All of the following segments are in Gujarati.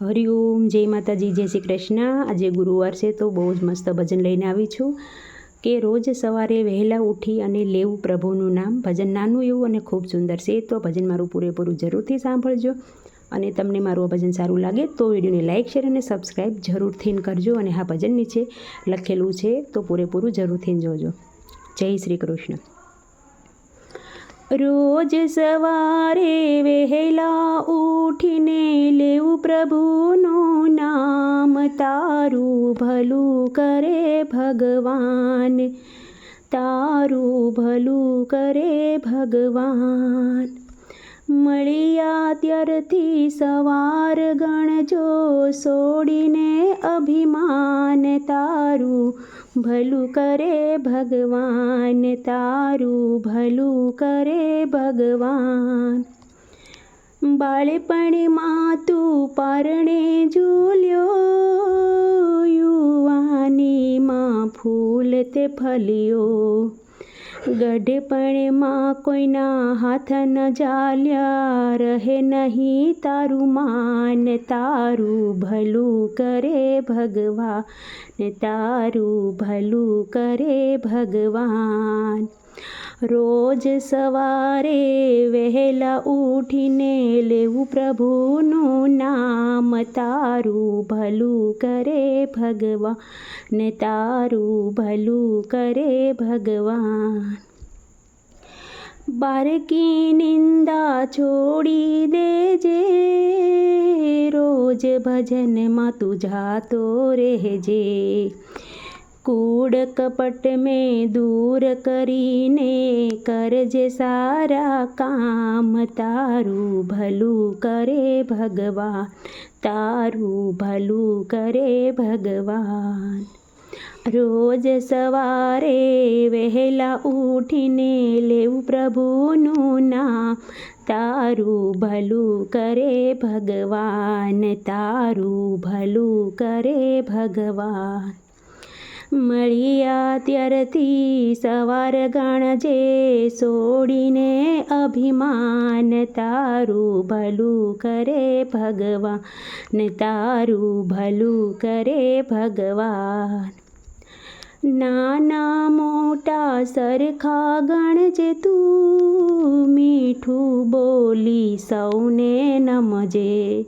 હરિઓમ, જય માતાજી, જય શ્રી કૃષ્ણ. આજે ગુરુવાર છે તો બહુ જ મસ્ત ભજન લઈને આવી છું કે રોજ સવારે વહેલા ઉઠી અને લેવું પ્રભુનું નામ. ભજન નાનું એવું અને ખૂબ સુંદર છે, તો ભજન મારું પૂરેપૂરું જરૂરથી સાંભળજો અને તમને મારું આ ભજન સારું લાગે તો વિડીયોને લાઇક શેર અને સબસ્ક્રાઈબ જરૂરથી કરજો અને હા ભજન નીચે લખેલું છે તો પૂરેપૂરું જરૂરથી જોજો. જય શ્રી કૃષ્ણ. રોજ સવારે વહેલા ઉઠીને લેવું પ્રભુનું નામ, તારું ભલું કરે ભગવાન. તારું ભલું કરે ભગવાન. મળ્યા ત્યારથી સવાર ગણજો છોડીને અભિમાન. તારું ભલું કરે ભગવાન, તારું ભલું કરે ભગવાન. બાળપણમાં તું પરણે ઝૂલ્યો યુવાનીમાં ફૂલ તે ફલ્યો. ગઢપણમાં કોઈના હાથ ન જાલ્યા રહે નહીં તારું માન, તારું ભલું કરે ભગવાન, તારું ભલું કરે ભગવાન. રોજ સવારે વહેલા ઉઠીને લેવું પ્રભુનું નામ, તારું ભલું કરે ભગવાન તારું ભલું કરે ભગવાન. બારકી નિંદા છોડી દેજે, રોજ ભજનમાં તું જાતો રહેજે. કૂડ કપટ મેં દૂર કરીને કરજે સારા કામ તારું ભલું કરે ભગવાન તારું ભલું કરે ભગવાન રોજ સવારે વહેલા ઉઠીને લેવું પ્રભુનું નામ તારું ભલું કરે ભગવાન તારું ભલું કરે ભગવાન મળ્યા ત્યારથી સવાર ગણજે સોડીને અભિમાન તારું ભલું કરે ભગવાન તારું ભલું કરે ભગવાન. નાના મોટા સરખા ગણજે તું મીઠું બોલી સૌને નમજે.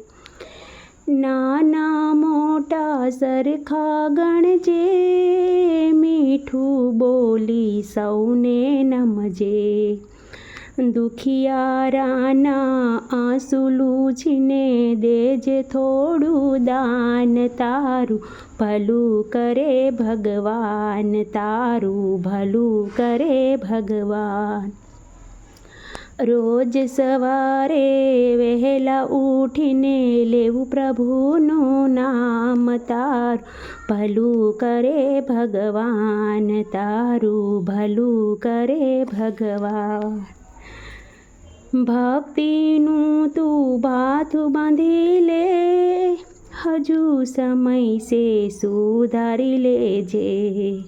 નાના મોટા સરખા ગણજે, મીઠું બોલી સૌને નમજે. દુખિયારાના આંસુ લૂછીને દેજે થોડું દાન તારું, ભલું કરે ભગવાન તારું, ભલું કરે ભગવાન. રોજ સવારે વહેલા ઉઠીને લેવું પ્રભુનું નામ તારું. ભલું કરે ભગવાન તારું, ભલું કરે ભગવાન. ભક્તિનું તું ભાથું બાંધી લે, હજુ સમય સે સુધારી લેજે.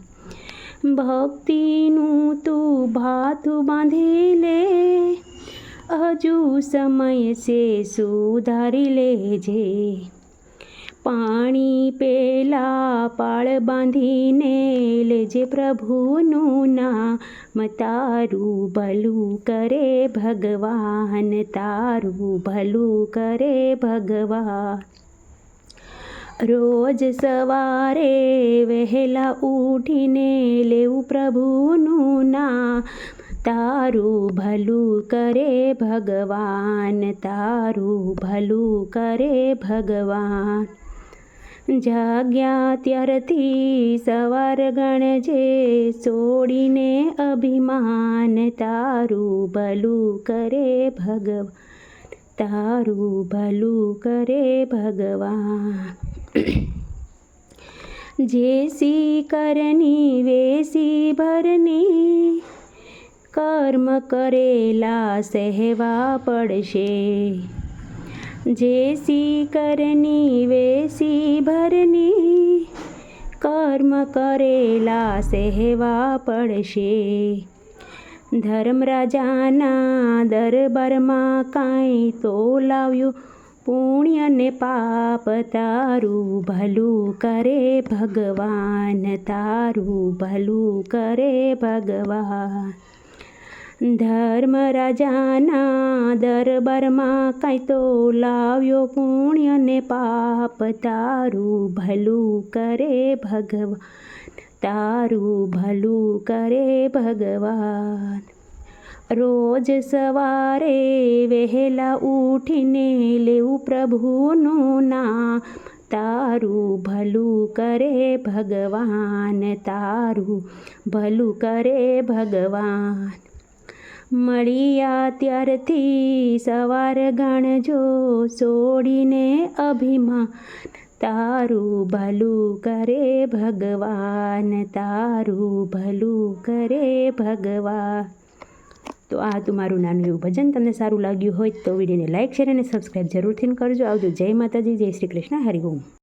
ભક્તિનું તું ભાથું બાંધી લે હજુ સમય છે, સુધારી લેજે. પાણી પેલા પાળ બાંધીને લેજે પ્રભુનું નામ. તારું ભલું કરે ભગવાન, તારું ભલું કરે ભગવાન. રોજ સવારે વહેલા ઉઠીને લેવું પ્રભુનું નામ. તારું ભલું કરે ભગવાન, તારું ભલું કરે ભગવાન. જાગ્યા ત્યારથી સવાર ગણજે છોડીને અભિમાન, તારું ભલું કરે ભગવાન, તારું ભલું કરે ભગવાન. જેસી કરની, વેસી ભરની કર્મ કરેલા સહેવા પડશે. જેસી કરની વેસી ભરની, કર્મ કરેલા સહેવા પડશે. ધર્મરાજાના દરબારમાં કાંઈ તો લાવ્યું, પુણ્ય ને પાપ તારું ભલું કરે ભગવાન, તારું ભલું કરે ભગવાન. ધર્મ રાજાના દરબારમાં કાંઈ તો લાવ્યો પુણ્ય ને પાપ. તારું ભલું કરે ભગવાન, તારું ભલું કરે ભગવાન. રોજ સવારે વહેલા ઉઠીને લેવું પ્રભુનું નામ. તારું ભલું કરે ભગવાન, તારું ભલું કરે ભગવાન. મળ્યા ત્યારથી સવાર ગણજો છોડીને અભિમાન, તારું ભલું કરે ભગવાન, તારું ભલું કરે ભગવાન. તો આ હતું મારું નાનું એવું ભજન. તમને સારું લાગ્યું હોય તો વિડીયોને લાઇક શેર અને સબસ્ક્રાઈબ જરૂરથી કરજો. આવજો. જય માતાજી, જય શ્રી કૃષ્ણ. હરિઓમ